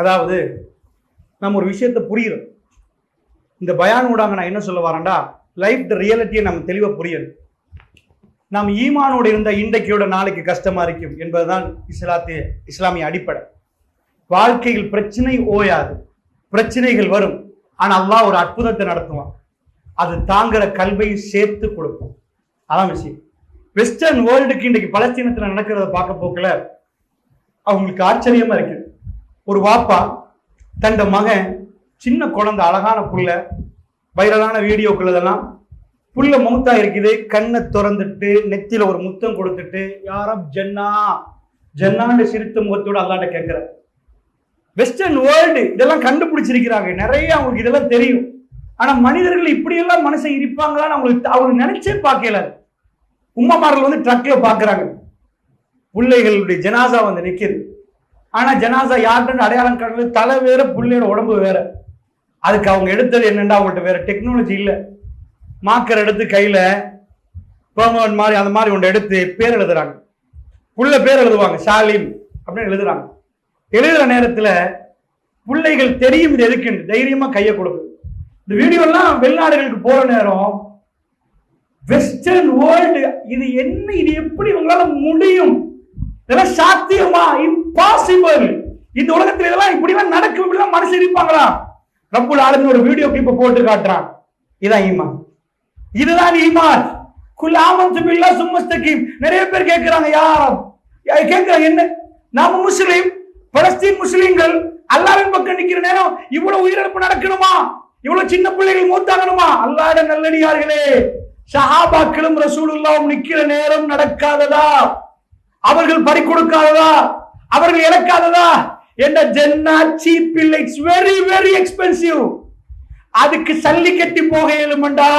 அதாவது நம்ம ஒரு விஷயத்தை புரியுறோம். இந்த பயான் ஊடாக நான் என்ன சொல்ல வரேன்டா? லைஃப் த ரியாலிட்டியை நம்ம தெளிவாக புரியணும். நாம் ஈமானோடு இருந்த இன்றைக்கியோட நாளைக்கு கஷ்டமாக இருக்கும் என்பதுதான் இஸ்லாத்திய இஸ்லாமிய அடிப்படை. வாழ்க்கையில் பிரச்சனை ஓயாது. பிரச்சனைகள் வரும். ஆனால் அல்லாஹ் ஒரு அற்புதத்தை நடத்துவான். அது தாங்குற கல்வியை சேர்த்து கொடுக்கும். அதான் விஷயம். வெஸ்டர்ன் வேர்ல்டுக்கு இன்றைக்கு பலஸ்தீனத்தில் நடக்கிறத பார்க்க போக்கல அவங்களுக்கு ஆச்சரியமா இருக்குது ஒரு வாப்பா தண்ட மகன் சின்ன குழந்தை அழகான புள்ள வைரலான வீடியோக்கள் இதெல்லாம். புள்ள முகத்தா இருக்குது கண்ணை திறந்துட்டு நெத்தியில ஒரு முத்தம் கொடுத்துட்டு யாரப் ஜன்னா. ஜன்னான்னு சிரித்த முகத்தோட அல்லாட்ட கேட்கிற. வெஸ்டர்ன் வேர்ல்டு இதெல்லாம் கண்டுபிடிச்சிருக்கிறாங்க. நிறைய அவங்களுக்கு இதெல்லாம் தெரியும். ஆனா மனிதர்கள் இப்படியெல்லாம் மனுஷன் இருப்பாங்களான்னு அவங்களுக்கு அவங்க நினைச்சே பார்க்கல. உம்மமார்கள் வந்து ட்ரக்ல பாக்குறாங்க. பிள்ளைகளுடைய ஜனாசா வந்து நிற்கிது ஆனா ஜனாசா யாருன்னு அடையாளம் காணல. தலை வேற பிள்ளையோட உடம்பு வேற. அதுக்கு அவங்க எடுத்தது என்னென்னா அவங்கள்ட்ட வேற டெக்னாலஜி இல்லை. மாக்கர் எடுத்து கையில பெர்மனன்ட் மாதிரி அந்த மாதிரி ஒன்று எடுத்து பேர் எழுதுறாங்க. புள்ள பேர் எழுதுவாங்க ஷாலிம் அப்படின்னு எழுதுறாங்க. எழுதுற நேரத்தில் பிள்ளைகள் தெரியும் இது எதுக்குன்னு தைரியமாக கையை கொடுக்குது. இந்த வீடியோலாம் வெளிநாடுகளுக்கு போகிற நேரம் வெஸ்டர்ன் வேர்ல்டு இது என்ன இது எப்படி உங்களால் முடியும்? இதெல்லாம் சாத்தியமா? இம்பாசிபிள் இந்த உலகத்துல இதெல்லாம் இப்படி எல்லாம் நடக்கும் இப்படி எல்லாம் மனுஷன் இருப்பாங்களா? ரப்புல் ஆளுங்க ஒரு வீடியோ கிளிப்ப போட்டு காட்டுறான். இதான் ஈமான். இதுதான் ஈமான். குல் ஆமன்து பில்லா சும்மஸ்தகீம் நிறைய பேர் கேட்கிறாங்க யாரும் கேட்கிறாங்க என்ன? நாம முஸ்லீம் பலஸ்தீன் முஸ்லீம்கள் அல்லாவின் பக்கம் நிக்கிற நேரம் இவ்வளவு உயிரிழப்பு நடக்கணுமா? இவ்வளவு சின்ன பிள்ளைகள் மூத்தாகணுமா? அல்லாட நல்லடியார்களே ஷஹாபாக்களும் ரசூலுல்லாவும் நிக்கிற நேரம் நடக்காததா? அவர்கள் பறி கொடுக்காததா? அவர்கள் இறக்காததா? என்ன ஜென்னா சீப் இல்லை. இட்ஸ் வெரி வெரி எக்ஸ்பென்சிவ் அதுக்கு சல்லி கட்டி போக இயலுமண்டா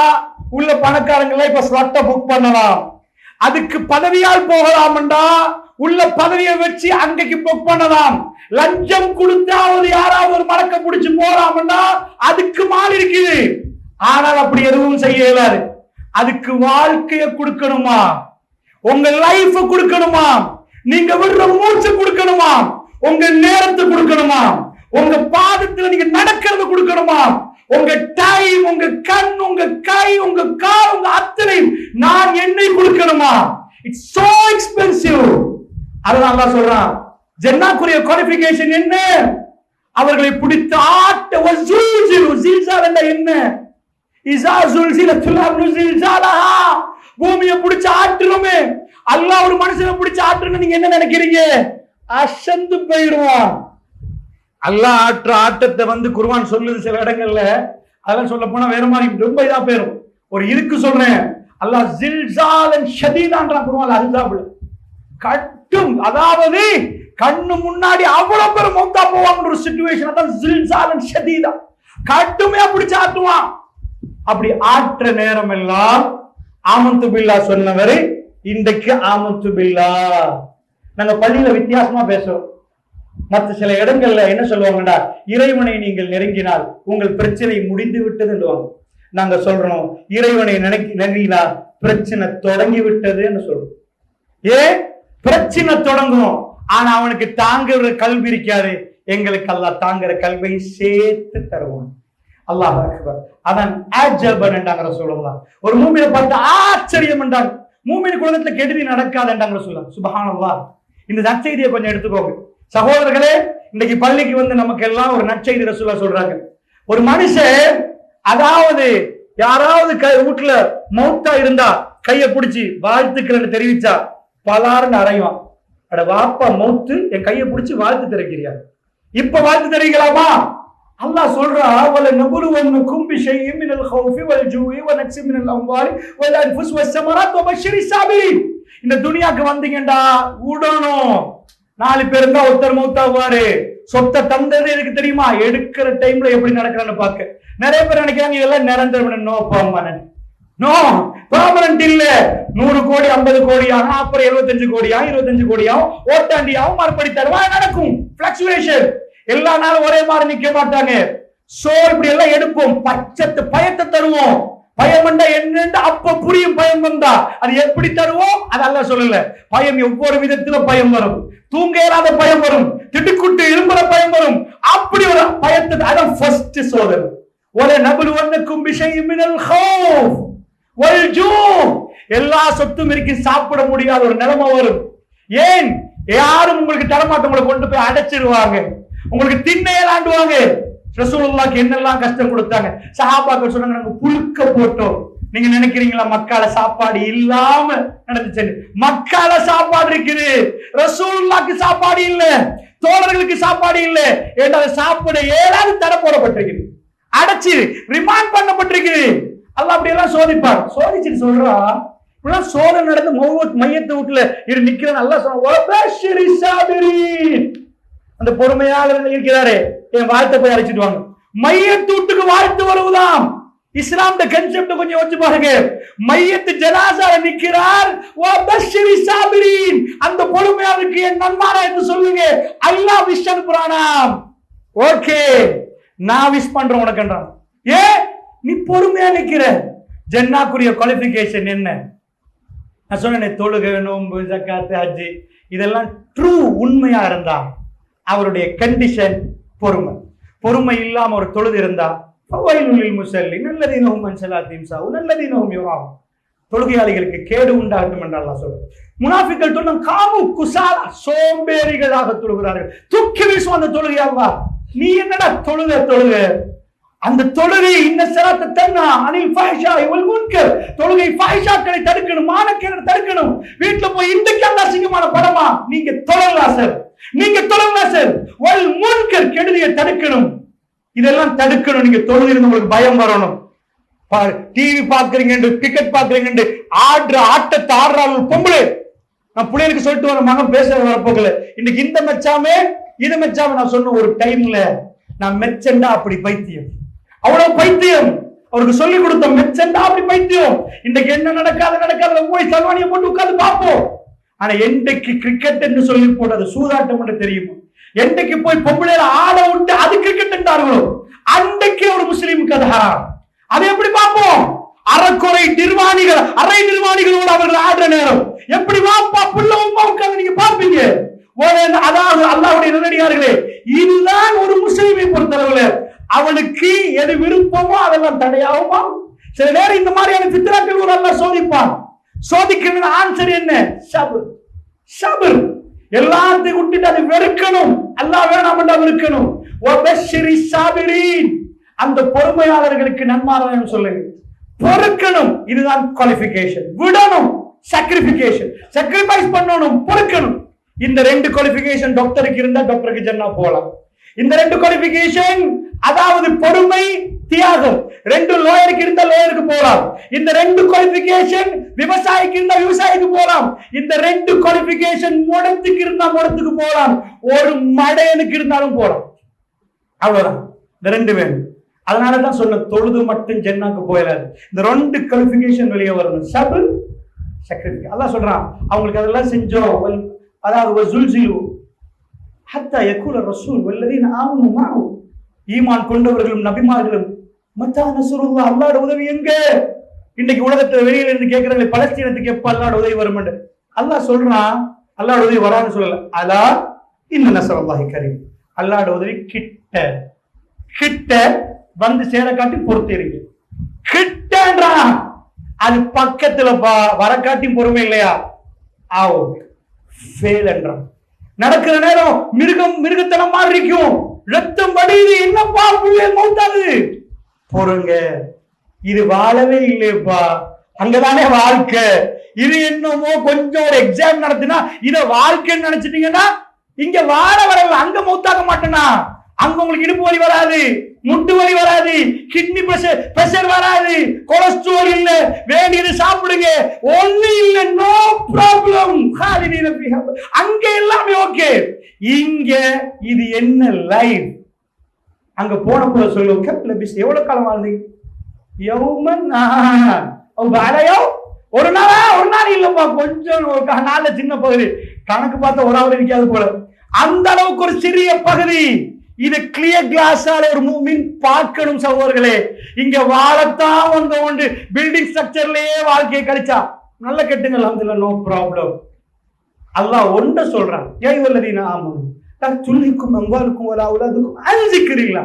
உள்ள பணக்காரங்களை இப்ப ஸ்லாட்ட புக் பண்ணலாம். அதுக்கு பதவியால் போகலாம்டா உள்ள பதவியை வச்சு அங்கக்கு புக் பண்ணலாம். லஞ்சம் கொடுத்தாவது யாராவது ஒரு மடக்க பிடிச்சு போறாமண்டா அதுக்கு மால் இருக்குது. ஆனால் அப்படி எதுவும் செய்ய இயலாது அதுக்கு வாழ்க்கைய கொடுக்கணுமா? உங்க லைஃப் கொடுக்கணுமா? நீங்க விடுற மூச்சு கொடுக்கணுமா? உங்க நேரத்தை கொடுக்கணுமா? உங்க பாதத்துல நீங்க நடக்கிறது கொடுக்கணுமா? உங்க டைம் உங்க கண் உங்க கை உங்க கால் உங்க அத்தனையும் நான் என்னை கொடுக்கணுமா? இட்ஸ் சோ எக்ஸ்பென்சிவ் அதான் தான் சொல்றான். ஜென்னாக்குரிய குவாலிஃபிகேஷன் என்ன? அவர்களை பிடித்து ஆட்ட என்ன? பூமியை பிடிச்சு ஆட்டுறோமே அல்லாஹ் ஒரு மனுஷனை பிடிச்சு ஆற்றுன்னு நீங்க என்ன நினைக்கிறீங்க? அசந்து போயிடுவான். அல்லாஹ் ஆற்ற ஆட்டத்தை வந்து குருவான் சொல்லுது சில இடங்கள்ல. அதெல்லாம் சொல்ல போனா வேற மாதிரி ரொம்ப இதா போயிரும். ஒரு இருக்கு சொல்றேன். அல்லாஹ் ஜில்சாலன் ஷதீதான்றான் குருவான் அதுதான் கட்டும் அதாவது கண்ணு முன்னாடி அவ்வளவு பேர் மௌத்தா போவாங்கன்ற ஒரு சுச்சுவேஷன் அதான் ஜில்சாலன் ஷதீதா. கட்டுமையா பிடிச்சு ஆட்டுவான் அப்படி ஆற்ற நேரம் எல்லாம் ஆமந்து பில்லா சொன்னவர் இன்றைக்கு ஆமந்து பில்லா நாங்க பள்ளியில வித்தியாசமா பேசுறோம். மற்ற சில இடங்கள்ல என்ன சொல்லுவாங்கடா இறைவனை நீங்கள் நெருங்கினால் உங்கள் பிரச்சனை முடிந்து விட்டதுன்னுவாங்க. நாங்க சொல்றோம் இறைவனை நினைக்க நெருங்கினால் பிரச்சனை தொடங்கி விட்டதுன்னு சொல்றோம். ஏ? பிரச்சனை தொடங்கும் ஆனா அவனுக்கு தாங்குற கல்வி இருக்காது. எங்களுக்கு அல்லாஹ் தாங்குற கல்வியை சேர்த்து தருவான். அல்லாஹ் அக்பர். அதான் ஆஜபன் சொல்லலாம் ஒரு மூமினை பார்த்து ஆச்சரியம் என்றாங்க. மூமின் குலகத்துல கெடுதி நடக்காதுன்றாங்க சொல்லலாம் சுபஹானல்லா இந்த நற்செய்தியை கொஞ்சம் எடுத்துக்கோங்க. சகோதரர்களே இன்னைக்கு பள்ளிக்கு வந்து நமக்கு எல்லாம் ஒரு நற்செய்தி ரசூலா சொல்றாங்க. ஒரு மனுஷன் அதாவது யாராவது கை வீட்டுல மௌத்தா இருந்தா கைய பிடிச்சி வாழ்த்துக்கிறேன்னு தெரிவிச்சா பலாருன்னு அறைவான் அட வாப்பா மௌத்து என் கையை பிடிச்சி வாழ்த்து தெரிவிக்கிறியா இப்ப வாழ்த்து தெரிவிக்கலாமா அல்லாஹ் சொல்றா வல நபுலுவன்னுக்கும் பிஷைஇம் மினல் ஹௌஃபி வல் ஜூஇ வ நக்ஸி மினல் அம்வாலி வல் அன்ஃபுஸ் வஸ் ஸமராத் வ பஷ்ஷிரி சாபிரின் இந்த துனியாக்கு வந்தீங்கடா உடணும். நாலு பேர் இருந்தா ஒருத்தர் மௌத்தாவாரு. சொத்தை தந்தது எனக்கு தெரியுமா? எடுக்கிற டைம்ல எப்படி நடக்கிறான்னு பார்க்க நிறைய பேர் நினைக்கிறாங்க இதெல்லாம் நிரந்தரம் நோ பர்மனன்ட் நோ பர்மனன்ட் இல்ல. நூறு கோடி ஐம்பது கோடியா? அப்புறம் எழுபத்தஞ்சு கோடியா? இருபத்தஞ்சு கோடியா? ஓட்டாண்டியாவும் மறுபடி தருவா நடக்கும். பிளக்சுவேஷன் எல்லா நாளும் ஒரே மாதிரி நிக்க மாட்டாங்க. சோர் இப்படி எல்லாம் எடுப்போம் பச்சத்து பயத்தை தருவோம். பயம் வந்தா என்னன்னு அப்ப புரியும் பயம் வந்தா. அது எப்படி தருவோம்? அதெல்லாம் சொல்லல. பயம் ஒவ்வொரு விதத்துல பயம் வரும். தூங்க இயலாத பயம் வரும். திட்டுக்குட்டு இரும்புற பயம் வரும். அப்படி ஒரு பயத்தை அதான் ஃபர்ஸ்ட் சோதனை. ஒல நபுலுவன்னக்கும் விஷயம் மினல் ஹௌஃப் எல்லா சொத்தும் இருக்கு சாப்பிட முடியாத ஒரு நிலைமை வரும். ஏன்? யாரும் உங்களுக்கு தரமாட்ட உங்களை கொண்டு போய் அடைச்சிருவாங்க. உங்களுக்கு திண்ணையலாண்டுவாங்க. ரசூலுல்லாக்கு என்னெல்லாம் கஷ்டம் கொடுத்தாங்க? சஹாபாக்கள் சொன்னாங்க நாங்க புழுக்க போட்டோம். நீங்க நினைக்கிறீங்களா? மக்கால சாப்பாடு இல்லாம நடந்துச்சு. மக்கால சாப்பாடு இருக்குது. ரசூலுல்லாக்கு சாப்பாடு இல்ல. தோழர்களுக்கு சாப்பாடு இல்ல. ஏன்னா சாப்பிட ஏழாவது தடை போடப்பட்டிருக்குது. அடைச்சு ரிமாண்ட் பண்ணப்பட்டிருக்குது. அல்ல அப்படி எல்லாம் சோதிப்பார். சோதிச்சுட்டு சொல்றா இப்படிலாம் சோதனை நடந்து மௌவத் மையத்தை வீட்டுல இரு நிக்கிறேன் நல்லா சொன்ன அந்த பொறுமையாளர் இருக்கிறாரே என் வாழ்த்தை போய் அழைச்சிட்டு வாங்க. மையத்து வீட்டுக்கு வாழ்த்து வருவதாம். இஸ்லாம் கன்செப்ட் கொஞ்சம் யோசிச்சு பாருங்க. மையத்து ஜனாசால நிக்கிறார். ஓ பஷ்ஷிரி சாபிரீன். அந்த பொறுமையாருக்கு என் நன்மாரா என்று சொல்லுங்க. அல்லாஹ் விஷ் அனுப்புறானாம். ஓகே நான் விஷ் பண்றேன் உனக்குன்றான். ஏ நீ பொறுமையா நிக்கிற. ஜன்னாக்குரிய குவாலிஃபிகேஷன் என்ன? நான் சொன்னேன் தொழுகை நோன்பு ஜக்காத்து ஹஜ்ஜி. இதெல்லாம் ட்ரூ உண்மையா இருந்தான் அவருடைய கண்டிஷன் பொறுமை. பொறுமை இல்லாம ஒரு தொழுது இருந்தா முசல்லி முஸல்லி நல்லதீனஹும் அன் ஸலாத்திஹிம் சாஹூன் நல்லதீனஹும் யுராஹூன் தொழுகையாளிகளுக்கு கேடு உண்டாகட்டும் என்று அல்லாஹ் சொல்றார் முனாஃபிக்கள் சொன்ன காமு குசாலா சோம்பேறிகளாக தொழுகிறார்கள். தூக்கி வீசும் அந்த தொழுகை நீ என்னடா தொழுக தொழுக? அந்த தொழுகை இன்ன சிரத்தை தன்னா அனில் ஃபாயிஷா இவள் முன்கர். தொழுகை ஃபாயிஷாக்களை தடுக்கணும் மானக்கேடு தடுக்கணும். வீட்டுல போய் இன்றைக்கு அந்த அசிங்கமான படமா? நீங்க தொழலாம் சார்? நீங்க தொழலாம் சார் ஒரு முன்கர் கெடுதியை தடுக்கணும். இதெல்லாம் தடுக்கணும். நீங்க தொழுதிருந்து உங்களுக்கு பயம் வரணும். டிவி பாக்குறீங்க கிரிக்கெட் பாக்குறீங்க ஆடுற ஆட்டத்தை ஆடுறாங்க பொம்பளை. நான் பிள்ளைகளுக்கு சொல்லிட்டு வர மகன் பேச வரப்போகல இன்னைக்கு இந்த மெச்சாமே இது மச்சாம நான் சொன்ன ஒரு டைம்ல நான் மெச்சண்டா அப்படி பைத்தியம். அவ்வளவு பைத்தியம். அவருக்கு சொல்லி கொடுத்த மெச்சண்டா அப்படி பைத்தியம். இன்னைக்கு என்ன நடக்காது நடக்காது. போய் சல்வானியை போட்டு உட்காந்து பார்ப்போம். ஆனா என்றைக்கு கிரிக்கெட் என்று சொல்லி போட்டது சூதாட்டம் என்று தெரியுமா? என்றைக்கு போய் பொம்பளையில ஆட விட்டு அது கிரிக்கெட் என்றார்களோ? அன்றைக்கு ஒரு முஸ்லீமுக்கு அது ஹராம். அதை எப்படி பார்ப்போம்? அறக்குறை நிர்வாணிகள் அரை நிர்வாணிகளோடு அவர்கள் ஆடுற நேரம். எப்படி வாப்பா புள்ள உமாவுக்கு நீங்க பார்ப்பீங்க? அதாவது அல்லாவுடைய நல்லடியார்களே இதுதான் ஒரு முஸ்லீமை பொறுத்தளவுல. அவனுக்கு எது விருப்பமோ அதெல்லாம் தடையாகுமா? சில நேரம் இந்த மாதிரியான பித்ராக்கள் ஒரு அல்ல சோதிப்பான். சோதிக்கிறது ஆன்சர் என்ன சபர் சபர் எல்லாத்தையும் விட்டுட்டு அதை வெறுக்கணும் அல்லா வேணாம் என்று வெறுக்கணும் வபஷ்ஷிரி சாபிரீன் அந்த பொறுமையாளர்களுக்கு நன்மாராயம் சொல்லுங்க பொறுக்கணும் இதுதான் குவாலிபிகேஷன் விடணும் சாக்ரிஃபிகேஷன் சாக்ரிஃபைஸ் பண்ணணும் பொறுக்கணும் இந்த ரெண்டு குவாலிபிகேஷன் டாக்டருக்கு இருந்தா டாக்டருக்கு ஜன்னா போகலாம் இந்த ரெண்டு குவாலிபிகேஷன் அதாவது பொறுமை தியாகம். ரெண்டு லோயருக்கு இருந்த லோயருக்கு போகலாம் இந்த ரெண்டு குவாலிபிகேஷன் விவசாயிக்கு இருந்தா விவசாயிக்கு போகலாம் இந்த ரெண்டு குவாலிபிகேஷன் முடத்துக்கு இருந்தா முடத்துக்கு போகலாம் ஒரு மடையனுக்கு இருந்தாலும் போகலாம் அவ்வளவுதான். இந்த ரெண்டு வேணும். அதனால தான் சொன்ன தொழுது மட்டும் ஜென்னாக்கு போயிடாது இந்த ரெண்டு குவாலிஃபிகேஷன் வெளியே வரணும். சபு சக்ரிஃபிகேஷன் அதான் சொல்றான் அவங்களுக்கு அதெல்லாம் செஞ்சோம். அதாவது ஜுல்ஜிலு ஹத்தா யக்கூல ரசூல் வல்லதீன் ஆமனு ஈமான் கொண்டவர்களும் நபிமார்களும் மத்தா நசுருல்லா அல்லாட உதவி எங்க? இன்னைக்கு உலகத்துல வெளியில இருந்து கேட்கிறாங்க பலஸ்தீனத்துக்கு எப்ப அல்லாட உதவி வரும் அல்லாஹ் சொல்றான் அல்லாட உதவி வரான்னு சொல்லல. அலா இன்ன நசரல்லாஹி கரீம். அல்லாட உதவி கிட்ட கிட்ட வந்து சேர காட்டி பொறுத்திருக்கு கிட்டன்றான் அது பக்கத்துல பா- வர காட்டி பொறுமை இல்லையா? ஆவோ ஃபெயில் என்றான் நடக்கிற நேரம் மிருகம் மிருகத்தனம் மாதிரி இருக்கும். ரத்தம் வடியுது என்னப்பா புள்ளே மௌத்தாது? பொறுங்க. இது வாழவே இல்லையப்பா. அங்கதானே வாழ்க்கை. இது என்னமோ கொஞ்சம் ஒரு எக்ஸாம் நடத்தினா இத வாழ்க்கைன்னு நினைச்சிட்டீங்கன்னா இங்க வாழ வரல. அங்க மூத்தாக மாட்டேனா? அங்க உங்களுக்கு இடுப்பு வலி வராது முட்டு வலி வராது கிட்னி பிரஷர் பிரஷர் வராது. கொலஸ்ட்ரால் இல்ல. வேண்டியது சாப்பிடுங்க. ஒண்ணு இல்ல. நோ ப்ராப்ளம் அங்க எல்லாமே ஓகே இங்க இது என்ன லைஃப் அங்க போன போல சொல்லுவோம் கப்ல பிஸ் எவ்வளவு காலம் வாழ்ந்தீங்க யௌமன் வேலையோ ஒரு நாளா? ஒரு நாள் இல்லப்பா. கொஞ்சம் ஒரு க- நாள்ல சின்ன பகுதி. கணக்கு பார்த்தா ஒரு அவர் இருக்காது போல. அந்த அளவுக்கு ஒரு சிறிய பகுதி. இது கிளியர் கிளாஸால ஒரு மூமின் பார்க்கணும் சகோதரர்களே. இங்க வாழத்தான் வந்த உண்டு. பில்டிங் ஸ்ட்ரக்சர்லயே வாழ்க்கையை கழிச்சா. நல்ல கெட்டுங்க அல்ஹம்துலில்லாஹ் நோ ப்ராப்ளம் அல்லாஹ் ஒன்றை சொல்றான். ஏய் உள்ளதீனா ஆமாம் துல்லிக்கும் அம்வாலுக்கும் வலா அவுலாதுக்கும் அன் ஸிக்ரில்லா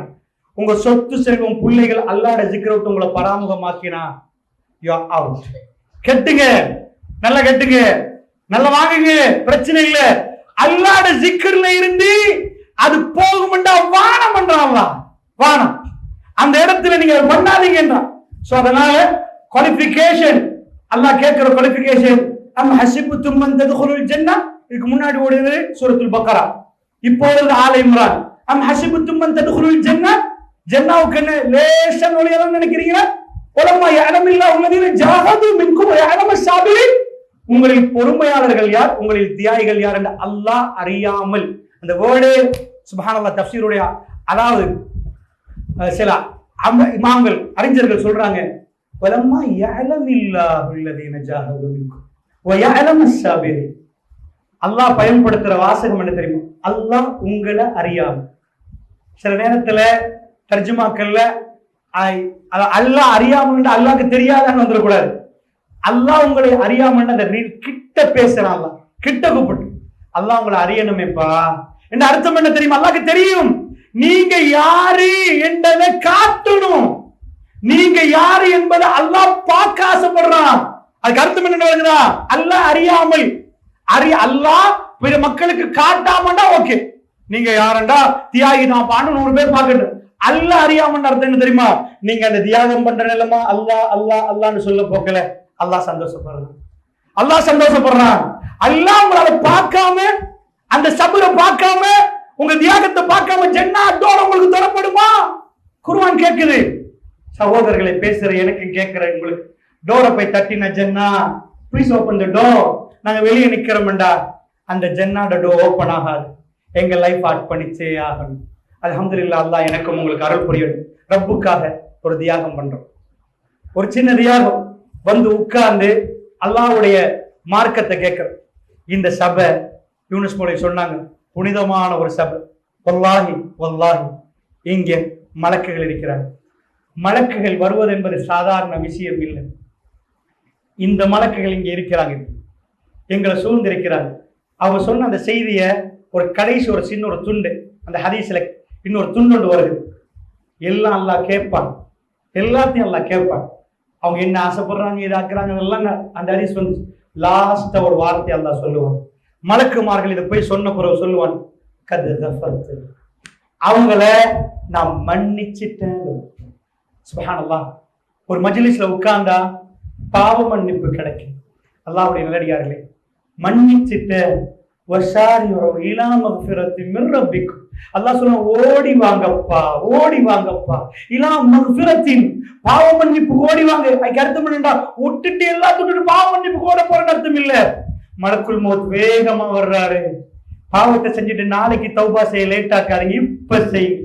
உங்க சொத்து செல்வம் பிள்ளைகள் அல்லாட ஜிக்கிர விட்டு உங்களை பராமுகமாக்கினா யூ அவுட் கெட்டுங்க. நல்லா கெட்டுங்க. நல்லா வாங்குங்க. பிரச்சனை இல்ல. அல்லாட ஜிக்கர்ல இருந்து அது போகும்டா வானம் பண்றாங்களா வானம். அந்த இடத்துல நீங்க அதை பண்ணாதீங்கன்றான் சோ அதனால குவாலிபிகேஷன் அல்லாஹ் கேட்கிற குவாலிபிகேஷன் நம்ம ஹசிப்பு தும்மன் ததுகுலுல் ஜென்னா. இதுக்கு முன்னாடி ஓடுது சூரத்துல் பக்கரா. இப்பொழுது ஆலை இம்ரான் அம் ஹசிபுத்தும் தும்மன் ததுகுலுல் ஜன்னா ஜன்னாவுக்கு என்ன லேசா நுழையலாம் நினைக்கிறீங்களா உலமா யாரமில்லா உள்ளதில் ஜாகது மின்கும் யாரம சாபிலின் உங்களில் பொறுமையாளர்கள் யார் உங்களில் தியாகிகள் யார் என்று அல்லாஹ் அறியாமல் அந்த வேர்டு சுபஹானல்லாஹ் தஃப்சீருடைய அதாவது சில இமாம்கள் அறிஞர்கள் சொல்றாங்க வலம்மா யஅலமில்லாஹு அல்லதீன ஜாகது மின்கும் அல்லாஹ் பயன்படுத்துற வாசகம் என்ன தெரியுமா? அல்லாஹ் உங்களை அறியாமல் சில நேரத்துல தர்ஜுமாக்கள்ல அல்லாஹ் அறியாமல் அல்லாஹ்க்கு தெரியாதான்னு வந்துடக்கூடாது. அல்லாஹ் உங்களை அறியாமல் அந்த கிட்ட பேசுறான் கிட்ட கூப்பிட்டு அல்லாஹ் உங்களை அறியணுமேப்பா. என்ன அர்த்தம் என்ன தெரியுமா? அல்லாஹ்க்கு தெரியும். நீங்க யாரு என்பதை காட்டணும். நீங்க யாரு என்பதை அல்லாஹ் பார்க்க ஆசைப்படுறான். அதுக்கு அர்த்தம் என்ன வருகிறா அல்லாஹ் அறியாமல். அறி அல்லாஹ் பிற மக்களுக்கு காட்டாமண்டா ஓகே. நீங்க யாரண்டா? தியாகி நான் பாண்டு நூறு பேர் பார்க்கணும் அல்லாஹ் அறியாமன்னு அர்த்தம் என்ன தெரியுமா? நீங்க அந்த தியாகம் பண்ற நிலமா அல்லா அல்லாஹ் அல்லான்னு சொல்ல போக்கல. அல்லாஹ் சந்தோஷப்படுறான். அல்லாஹ் சந்தோஷப்படுறான். அல்லாஹ் உங்களால பார்க்காம அந்த சபரை பார்க்காம உங்க தியாகத்தை பார்க்காம ஜன்னாத்தோட உங்களுக்கு தரப்படுமா? குருவான் கேக்குது. சகோதரர்களை பேசுற எனக்கு கேட்கிற உங்களுக்கு. டோரை போய் தட்டின ஜென்னா. ப்ளீஸ் ஓப்பன் த டோர் நாங்க வெளியே நிக்கிறோம்டா. அந்த ஜன்னாட டோர் ஓப்பன் ஆகாது. எங்க லைஃப் ஆட் பண்ணிச்சே ஆகணும். அல்ஹம்துலில்லாஹ் அல்லாஹ் எனக்கும் உங்களுக்கு அருள் புரியணும் ரப்புக்காக ஒரு தியாகம் பண்றோம். ஒரு சின்ன தியாகம். வந்து உட்கார்ந்து அல்லாவுடைய மார்க்கத்தை கேட்கிறோம். இந்த சபை யூனிஸ் மொழி சொன்னாங்க புனிதமான ஒரு சபை. ஒல்லாகி ஒல்லாகி இங்கே மலக்குகள் இருக்கிறாங்க. மலக்குகள் வருவது என்பது சாதாரண விஷயம் இல்லை. இந்த மலக்குகள் இங்கே இருக்கிறாங்க. எங்களை சூழ்ந்திருக்கிறாங்க. அவங்க சொன்ன அந்த செய்தியை ஒரு கடைசி ஒரு சின்ன ஒரு துண்டு அந்த ஹதீஸில் இன்னொரு துண்டு ஒன்று வருது. எல்லாம் அல்லாஹ் கேட்பான். எல்லாத்தையும் எல்லாம் கேட்பான். அவங்க என்ன ஆசைப்படுறாங்க இதாக்குறாங்க எல்லாம் அந்த ஹதீஸ் வந்து லாஸ்டா ஒரு வார்த்தை தான் சொல்லுவான். மலக்குமார்கள் இதை போய் சொன்ன பிறகு சொல்லுவான் கது கஃபர்த்து. அவங்கள நான் மன்னிச்சிட்டேன். சுபஹானல்லா. ஒரு மஜ்லிஸ்ல உட்கார்ந்தா பாவ மன்னிப்பு கிடைக்கும். அல்லாவுடைய நிலடியார்களே மன்னிச்சிட்ட. அல்லாஹ் சொல்ல ஓடி வாங்கப்பா ஓடி வாங்கப்பா. இலாம் மக்ஃபிரத்தின் பாவ மன்னிப்பு ஓடி வாங்க. அதுக்கு அர்த்தம் என்னடா விட்டுட்டு எல்லாத்தையும் விட்டுட்டு பாவ மன்னிப்பு ஓட போறேன்னு அர்த்தம் இல்ல. மலக்குள் மோத் வேகமா வர்றாரு. பாவத்தை செஞ்சுட்டு நாளைக்கு தௌபா செய்ய லேட் ஆக்காதீங்க. இப்ப செய்யுங்க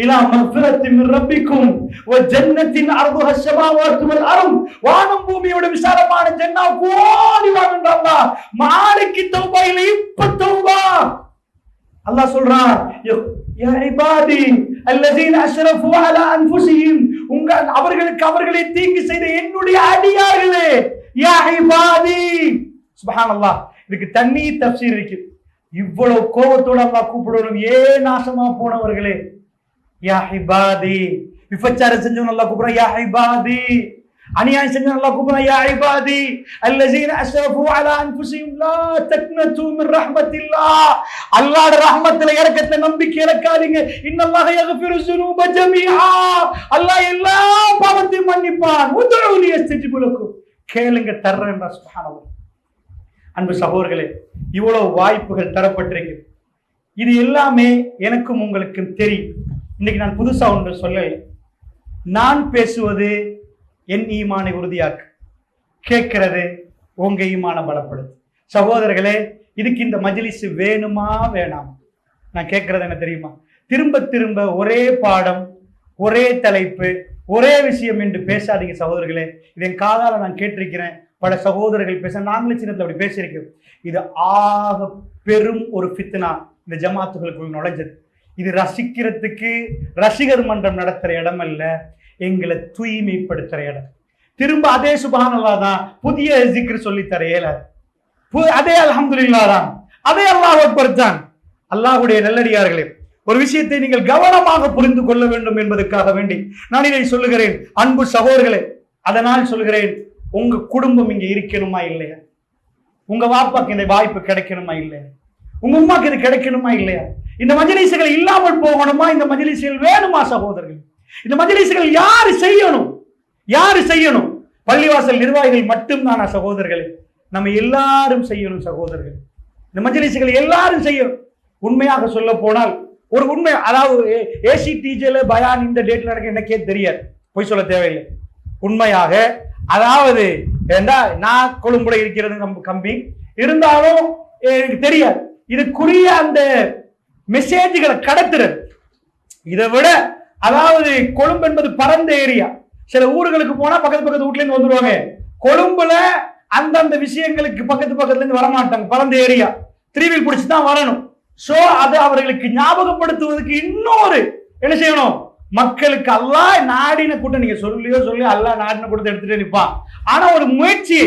இலா மக்ஃபிரத்தி மின் ரப்பிக்கும் வ ஜன்னத்தின் அர்துஹ ஸமாவாத்து வல் அர்த் வானம் பூமியோட விசாலமான ஜன்னா கோடி வாங்கன்ற அல்லாஹ் நாளைக்கு தௌபா இல்ல இப்ப தௌபா அல்லாஹ் சொல்றான் ய- யா இபாதி அல்லதீன அஷ்ரஃபு அலா அன்ஃபுஸிஹிம் உங்க அவர்களுக்கு அவர்களை தீங்கு செய்த என்னுடைய அடியார்களே யா இபாதி சுப்ஹானல்லாஹ் இதுக்கு தண்ணி தஃசீர் இருக்கு இவ்வளவு கோபத்தோட அல்லாஹ் கூப்பிடணும் ஏன் நாசமா போனவர்களே யா ஹிபாதி விபச்சாரம் செஞ்சவன் நல்லா கூப்பிடுறான் யா ஹிபாதி அநியாயம் செஞ்சவன் நல்லா கூப்பிடுறான் யா ஹிபாதி அல்லஜீன அஸ்ரஃபு அலா அன்ஃபுஸிஹிம் லா தக்னது மின் ரஹ்மத்தில்லாஹ் அல்லாஹ்வுடைய ரஹ்மத்துல இறக்கத்தை நம்பிக்கை இறக்காதீங்க இன்னல்லாஹ யக்ஃபிரு ஸுனூப ஜமீஆ அல்லாஹ் எல்லா பாவத்தையும் மன்னிப்பான் உதுஊனி அஸ்தஜிபு லக்கும் கேளுங்க தர்றேன் சுப்ஹானல்லாஹ். அன்பு சகோதரர்களே இவ்வளவு வாய்ப்புகள் தரப்பட்டிருக்கு. இது எல்லாமே எனக்கும் உங்களுக்கும் தெரியும். இன்னைக்கு நான் புதுசாக ஒன்று சொல்லலை. நான் பேசுவது என் ஈமானை உறுதியாக்கு. கேட்கிறது உங்க ஈமான பலப்படுது சகோதரர்களே இதுக்கு இந்த மஜ்லிஸ் வேணுமா வேணாம்? நான் கேட்கறது என்ன தெரியுமா? திரும்ப திரும்ப ஒரே பாடம் ஒரே தலைப்பு ஒரே விஷயம் என்று பேசாதீங்க சகோதரர்களே. இதை என் காதால் நான் கேட்டிருக்கிறேன். பல சகோதரர்கள் பேச நாங்களும் சின்னத்தில் அப்படி பேசியிருக்கோம் இது ஆக பெரும் ஒரு ஃபித்னா. இந்த ஜமாத்துகளுக்குள் நுழைஞ்சது. இது ரசிக்கிறதுக்கு ரசிகர் மன்றம் நடத்துற இடம் அல்ல எங்களை தூய்மைப்படுத்துற இடம். திரும்ப அதே சுபானல்லா தான் புதிய ஜிக்ரு சொல்லி தர இயலாது. பு- அதே அல்ஹம்துலில்லாஹ் தான். அதே அல்லாஹ் அக்பர் தான். அல்லாஹ்வுடைய நல்லடியார்களே ஒரு விஷயத்தை நீங்கள் கவனமாக புரிந்து கொள்ள வேண்டும் என்பதற்காக வேண்டி நான் இதை சொல்லுகிறேன். அன்பு சகோதரர்களே அதனால் சொல்கிறேன் உங்க குடும்பம் இங்க இருக்கணுமா இல்லையா? உங்க வாப்பாக்கு இந்த வாய்ப்பு கிடைக்கணுமா இல்லையா? உங்க உமாக்கு இது கிடைக்கணுமா இல்லையா? இந்த மஜிலிசுகள் இல்லாமல் போகணுமா? இந்த மஜிலிசுகள் வேணுமா சகோதரர்கள்? இந்த மஜிலிசுகள் யாரு செய்யணும்? யாரு செய்யணும்? பள்ளிவாசல் நிர்வாகிகள் மட்டும்தானா சகோதரர்களே? நம்ம எல்லாரும் செய்யணும் சகோதரர்கள். இந்த மஜிலிசுகள் எல்லாரும் செய்யணும். உண்மையாக சொல்ல போனால் ஒரு உண்மை அதாவது ஏசி டிஜேல பயான் இந்த டேட்ல நடக்க எனக்கே தெரியாது. பொய் சொல்ல தேவையில்லை. உண்மையாக அதாவது நான் கொழும்புல இருக்கிறது கம்பி. இருந்தாலும் எனக்கு தெரியாது. இதுக்குரிய அந்த மெசேஜ்களை கடத்துறது. இதை விட அதாவது கொழும்பு என்பது பரந்த ஏரியா சில ஊர்களுக்கு போனா பக்கத்து பக்கத்து வீட்ல இருந்து வந்துருவாங்க. கொழும்புல அந்தந்த விஷயங்களுக்கு பக்கத்து பக்கத்துல இருந்து வரமாட்டாங்க. பரந்த ஏரியா திருவில் பிடிச்சி தான் வரணும். சோ அது அவர்களுக்கு ஞாபகப்படுத்துவதற்கு இன்னொரு என்ன செய்யணும்? மக்களுக்கு அல்லா நாடின கூட்டம் நீங்க சொல்லியோ சொல்லி அல்லாஹ் நாடின கூட்டத்தை எடுத்துட்டு நிற்பான் ஆனா ஒரு முயற்சி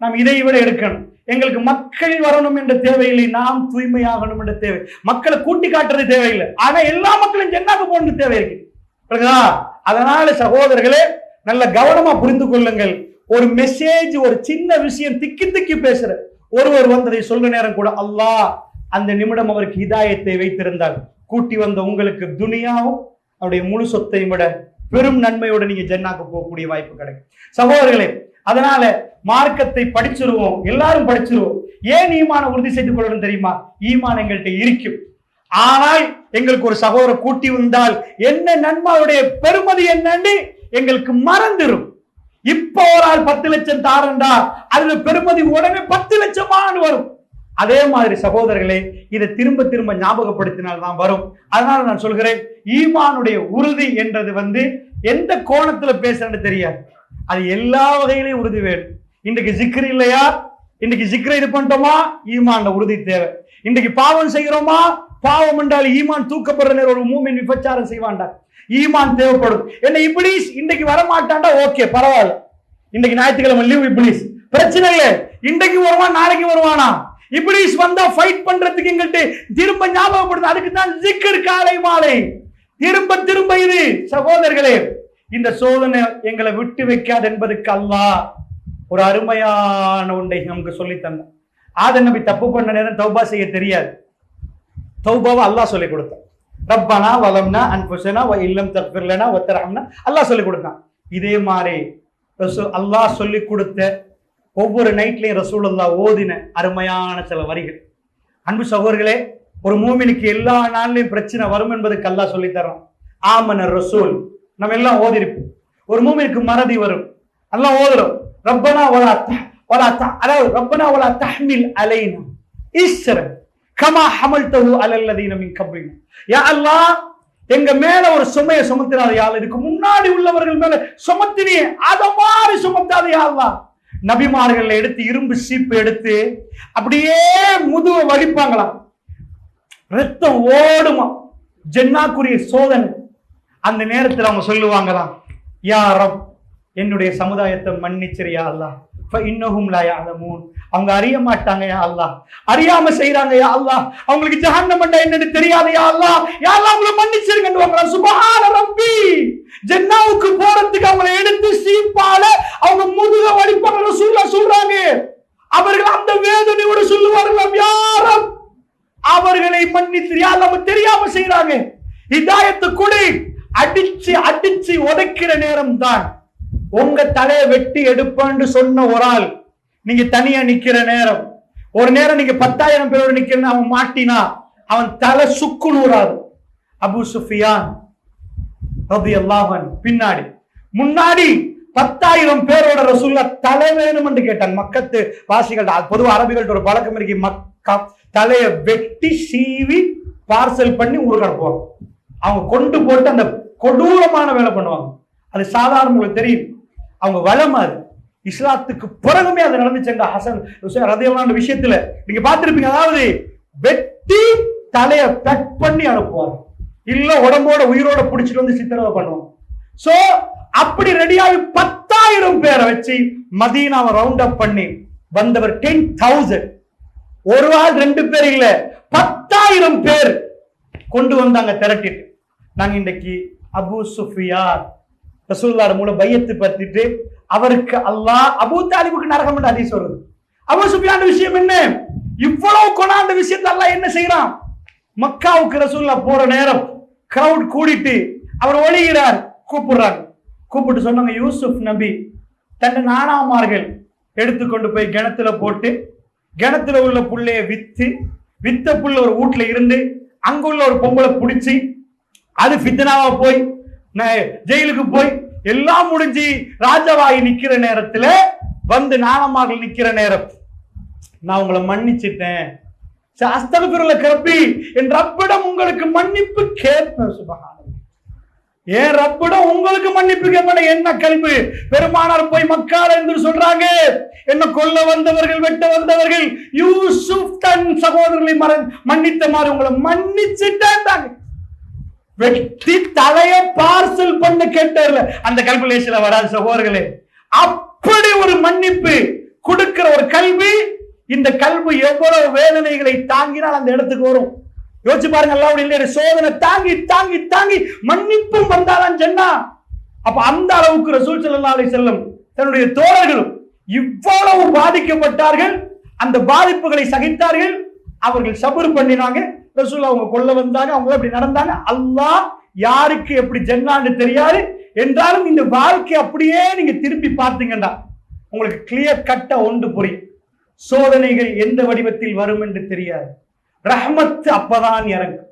நாம் இதை விட எடுக்கணும். எங்களுக்கு மக்கள் வரணும் என்ற தேவையில்லை நாம் தூய்மையாகணும் என்ற தேவை. மக்களை கூட்டி காட்டுறது தேவையில்லை. ஆனா எல்லா மக்களும் ஜென்னாக்கு போகணும் தேவை இருக்கு. அதனால சகோதரர்களே நல்ல கவனமா புரிந்து கொள்ளுங்கள். ஒரு மெசேஜ் ஒரு சின்ன விஷயம் திக்கி திக்கி பேசுற. ஒருவர் வந்ததை சொல்ற நேரம் கூட அல்லாஹ் அந்த நிமிடம் அவருக்கு இதாயத்தை வைத்திருந்தால் கூட்டி வந்த உங்களுக்கு துனியாவும் அவருடைய முழு சொத்தையும் விட பெரும் நன்மையோட நீங்க ஜென்னாக்கு போகக்கூடிய வாய்ப்பு கிடைக்கும். சகோதரர்களே அதனால மார்க்கத்தை படிச்சிருவோம் எல்லாரும் படிச்சிருவோம். ஏன் ஈமான உறுதி செய்து கொள்ளணும் தெரியுமா? ஈமான் எங்கள்கிட்ட இருக்கும். ஆனால் எங்களுக்கு ஒரு சகோதரர் கூட்டி வந்தால் என்ன நன்மாவுடைய பெருமதி என்னன்னு எங்களுக்கு மறந்துடும் இப்ப ஒரு ஆள் பத்து லட்சம் தாரண்டா அதுல பெருமதி உடனே பத்து லட்சமானு வரும். அதே மாதிரி சகோதரர்களே இதை திரும்ப திரும்ப ஞாபகப்படுத்தினால் தான் வரும். அதனால நான் சொல்கிறேன் ஈமானுடைய உறுதி என்றது வந்து எந்த கோணத்துல பேசுறேன்னு தெரியாது. அது எல்லா வகையிலையும் உறுதி வேணும். இன்றைக்கு ஜிக்ரு இல்லையா? இன்னைக்கு ஜிக்ரை இது பண்ணிட்டோமா? ஈமான்ல உறுதி தேவை. இன்னைக்கு பாவம் செய்கிறோமா? பாவம் என்றால் ஈமான் தூக்கப்படுற நேரம் ஒரு மூமின் விபச்சாரம் செய்வான்டா. ஈமான் தேவைப்படும். என்ன இப்ளீஸ் இன்னைக்கு வர மாட்டான்டா ஓகே பரவாயில்ல. இன்னைக்கு ஞாயிற்றுக்கிழமை லீவ் இப்ளீஸ் பிரச்சனை இல்லை. இன்றைக்கு வருவான் நாளைக்கு வருவானா? இப்ளீஸ் வந்தா ஃபைட் பண்றதுக்கு எங்கிட்டு திரும்ப ஞாபகப்படுது அதுக்கு தான் ஜிக்கர் காலை மாலை. திரும்ப திரும்ப இது. சகோதரர்களே இந்த சோதனை எங்களை விட்டு வைக்காது என்பதுக்கு அல்லாஹ் ஒரு அருமையான ஒன்றை நமக்கு சொல்லி தந்தான். ஆதன் நபி தப்பு பண்ண நேரம் தௌபா செய்ய தெரியாது. தௌபாவை அல்லாஹ் சொல்லி கொடுத்தான். ரப்பானா வலம்னா அன்புசனா வ இல்லம் தப்பிர்லனா ஒத்தரம்னா அல்லாஹ் சொல்லி கொடுத்தான். இதே மாதிரி ரசூ அல்லாஹ் சொல்லி கொடுத்த ஒவ்வொரு நைட்லையும் ரசூல் அல்லா ஓதின அருமையான சில வரிகள். அன்பு சகோதரர்களே ஒரு மூமினுக்கு எல்லா நாள்லையும் பிரச்சனை வரும் என்பதுக்கு அல்லாஹ் சொல்லித்தரோம் ஆமன ரசூல் நம்ம எல்லாம் ஓதிருப்போம். ஒரு மூமிற்கு மறதி வரும். எல்லாம் ஓதுறோம் ரப்பனா வலா த- வலா த- அதாவது ரப்பனா வலா தஹ்மில் அலைனா. ஈஸ்வரன். கமா ஹமல்தஹு அலல்லதீன மின் கப்ரினா யா அல்லாஹ் எங்க மேல ஒரு சுமையை சுமத்தினார் யாழ் இதுக்கு முன்னாடி உள்ளவர்கள் மேல சுமத்தினியே அத மாதிரி சுமத்தாத யா நபிமார்கள் எடுத்து இரும்பு சீப்பு எடுத்து அப்படியே முதுவை வலிப்பாங்களாம். ரத்தம் ஓடுமா ஜென்னாக்குரிய சோதனை. அந்த நேரத்தில் அவங்க சொல்லுவாங்களாம் யா ரப் என்னுடைய சமுதாயத்தை மன்னிச்சிரியா அல்லா இன்னும் லா மூன் அவங்க அறிய மாட்டாங்க யா அல்லா அறியாம செய்யறாங்க யா அல்லா அவங்களுக்கு ஜஹன்னம் என்னன்னு தெரியாது யா அல்லா யா அல்லா அவங்களை மன்னிச்சிருங்கன்னு சுபஹான ரப்பி. ஜென்னாவுக்கு போறதுக்கு அவங்களை எடுத்து சீப்பால அவங்க முதுக வடிப்பாங்க சொல்ல சொல்றாங்க. அவர்கள் அந்த வேதனையோட சொல்லுவார்கள் யாரும் அவர்களை மன்னித்து யா அல்லாஹ். தெரியாம செய்யறாங்க இதாயத்து கொடு. அடிச்சு அடிச்சு உதைக்கிற நேரம் தான் உங்க தலையை வெட்டி எடுப்பான்னு சொன்ன ஒரு ஆள் நீங்க தனியா நிக்கிற நேரம். ஒரு நேரம் நீங்க பத்தாயிரம் பேரோட நிக்கிறன்னு அவன் மாட்டினா அவன் தலை சுக்கு நூறாது அபு சுஃபியான் ரபி அல்லாஹன் பின்னாடி. முன்னாடி பத்தாயிரம் பேரோட ரசூல்லா தலை வேணும் என்று கேட்டான். மக்கத்து வாசிகள் பொதுவாக அரபிகள்ட்ட ஒரு பழக்கம் இருக்கு மக்கா தலையை வெட்டி சீவி பார்சல் பண்ணி ஊருக்கு அனுப்புவாங்க அவங்க கொண்டு போட்டு அந்த கொடூரமான வேலை பண்ணுவாங்க. அது சாதாரண உங்களுக்கு தெரியும். அவங்க வளம் அது. இஸ்லாத்துக்கு பிறகுமே அது நடந்துச்சுங்க ஹசன் ஹுசைன் விஷயத்துல. நீங்க பார்த்துருப்பீங்க அதாவது வெட்டி தலையை கட் பண்ணி அனுப்புவாங்க. இல்ல உடம்போட உயிரோட பிடிச்சிட்டு வந்து சித்திரவதை பண்ணுவோம் சோ அப்படி ரெடியாகி பத்தாயிரம் பேரை வச்சு மதீனாவை ரவுண்ட் அப் பண்ணி வந்தவர் டென் தௌசண்ட் ஒரு ஆள் ரெண்டு பேர் இல்ல பத்தாயிரம் பேர் கொண்டு வந்தாங்க திரட்டிட்டு. நாங்க இன்றைக்கு அபு சுஃபியார் ரசூல்லார் மூலம் பையத்து பத்திட்டு அவருக்கு அல்லாஹ் அபு தாலிபுக்கு நரகம் என்று ஹதீஸ் சொல்றது அபு சுஃபியான விஷயம் என்ன? இவ்வளவு கொண்டாந்த விஷயத்தை அல்லாஹ் என்ன செய்யறான்? மக்காவுக்கு ரசூல்லா போற நேரம் கிரவுட் கூடிட்டு அவர் ஒழிகிறார் கூப்பிடுறாங்க. கூப்பிட்டு சொன்னாங்க யூசுப் நபி தன்னை நானாமார்கள் எடுத்துக்கொண்டு போய் கிணத்துல போட்டு கிணத்துல உள்ள புள்ளைய வித்து வித்த புள்ள ஒரு வீட்டுல இருந்து அங்குள்ள ஒரு பொம்பளை பிடிச்சி அது பித்தனாவா போய் ஜெயிலுக்கு போய் எல்லாம் முடிஞ்சு ராஜவாயி நிக்கிற நேரத்துல வந்து நாணமாக நிக்கிற நேரம். நான் உங்களை மன்னிச்சிட்டேன். அஸ்தகபிரல கிளப்பி என் ரப்பிடம் உங்களுக்கு மன்னிப்பு கேட்பேன். சுபகான ஏன் ரப்பிடம் உங்களுக்கு மன்னிப்பு கேட்பேன். என்ன கல்வி பெருமானார் போய் மக்கள் என்று சொல்றாங்க. என்ன கொல்ல வந்தவர்கள் வெட்ட வந்தவர்கள் யூசுப் தன் சகோதரர்களை மற மன்னித்த மாதிரி உங்களை மன்னிச்சுட்டேன் வெட்டி தலைய பார்சல் பண்ண கேட்டார்ல. அந்த கல்குலேஷன்ல வராது சகோதரர்களே. அப்படி ஒரு மன்னிப்பு கொடுக்கிற ஒரு கல்வி இந்த கல்வி எவ்வளவு வேதனைகளை தாங்கினால் அந்த இடத்துக்கு வரும். யோசிச்சு பாருங்க அல்லாவுடைய இல்லையா சோதனை தாங்கி தாங்கி தாங்கி மன்னிப்பும் வந்தாலும் சொன்னா அப்ப அந்த அளவுக்கு ரசூல் ஸல்லல்லாஹு அலைஹி தன்னுடைய தோழர்களும் இவ்வளவு பாதிக்கப்பட்டார்கள் அந்த பாதிப்புகளை சகித்தார்கள் அவர்கள் சபுர் பண்ணினாங்க ரசூல் அவங்க கொல்ல வந்தாங்க அவங்க அப்படி நடந்தாங்க. அல்லாஹ் யாருக்கு எப்படி ஜென்னான்னு தெரியாது. என்றாலும் இந்த வாழ்க்கை அப்படியே நீங்க திருப்பி பார்த்தீங்கன்னா உங்களுக்கு கிளியர் கட்ட ஒன்று புரியும். சோதனைகள் எந்த வடிவத்தில் வரும் என்று தெரியாது. ரஹ்மத் அப்பதான் இறங்கும்.